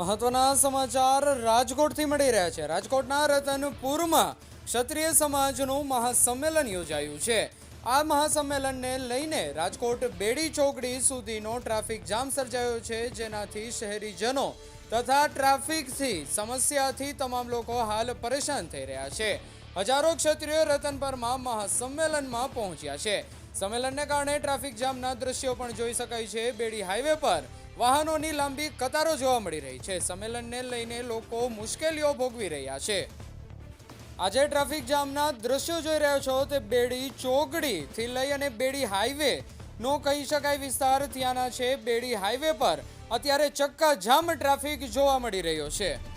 મહત્વના સમાચાર રાજકોટથી મળી રહ્યા છે. રાજકોટના રતનપુરમાં ક્ષત્રિય સમાજનું મહાસંમેલન યોજાયું છે. આ મહાસંમેલનને લઈને રાજકોટ બેડી ચોકડી સુધીનો ટ્રાફિક જામ સર્જાયો છે. જેનાથી શહેરીજનો તથા ટ્રાફિકથી સમસ્યાથી તમામ લોકો હાલ પરેશાન થઈ રહ્યા છે. હજારો ક્ષત્રિયો રતનપરમાં મહાસંમેલનમાં પહોંચ્યા છે. સંમેલનને કારણે ટ્રાફિક જામના દ્રશ્યો પણ જોઈ શકાય છે. બેડી હાઈવે પર વાહનોની લાંબી કતારો જોવા મળી રહી છે. સંમેલનને લઈને લોકો મુશ્કેલીઓ ભોગવી રહ્યા છે. આજે ટ્રાફિક જામના દ્રશ્યો જોઈ રહ્યો છો તે બેડી ચોકડીથી લઈ અને બેડી હાઈવે નો કહી શકાય વિસ્તાર ત્યાંના છે. બેડી હાઈવે પર અત્યારે ચક્કા જામ ટ્રાફિક જોવા મળી રહ્યો છે.